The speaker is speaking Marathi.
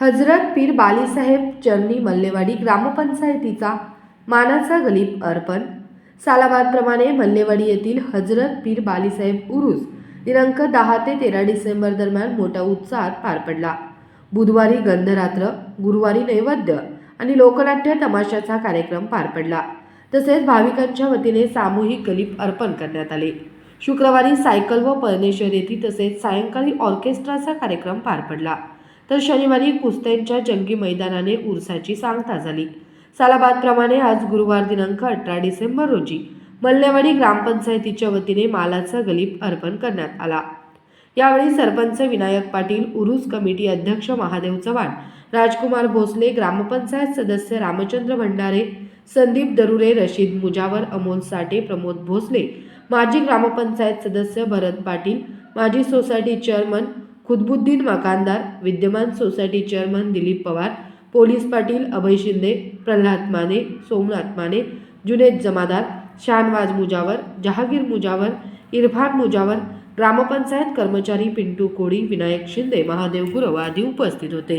हजरत पीर बालीसाहेब चरणी मल्लेवाडी ग्रामपंचायतीचा मानाचा गलीप अर्पण. सालाबादप्रमाणे मल्लेवाडी येथील हजरत पीर बालीसाहेब उरुस दिनांक दहा ते तेरा डिसेंबर दरम्यान मोठ्या उत्साहात पार पडला. बुधवारी गंधरात्र गुरुवारी नैवेद्य आणि लोकनाट्य तमाशाचा कार्यक्रम पार पडला. तसेच भाविकांच्या वतीने सामूहिक गलीप अर्पण करण्यात आले. शुक्रवारी सायकल व परनेश्वर येथे तसेच सायंकाळी ऑर्केस्ट्राचा कार्यक्रम पार पडला. तर शनिवारी कुस्त्यांच्या जंगी मैदानाने उरसाची सांगता झाली. सालाबादप्रमाणे आज गुरुवार दिनांक अठरा डिसेंबर रोजी मल्लेवाडी ग्रामपंचायतीच्या वतीने मालाचा गलीप अर्पण करण्यात आला. यावेळी सरपंच विनायक पाटील उरुस कमिटी अध्यक्ष महादेव चव्हाण राजकुमार भोसले ग्रामपंचायत सदस्य रामचंद्र भंडारे संदीप दरुरे रशीद मुजावर अमोल साठे प्रमोद भोसले माजी ग्रामपंचायत सदस्य भरत पाटील माजी सोसायटी चेअरमन खुदबुद्दीन मकानदार विद्यमान society chairman Dilip Pawar police Patil Abhay Shinde Pralhad Mane Somnath Mane Juned Jamadar Shahnawaz Mujawar Jahagir Mujawar Irfan Mujawar gram panchayat कर्मचारी पिंटू कोळी विनायक शिंदे महादेव गुरव आदी उपस्थित होते.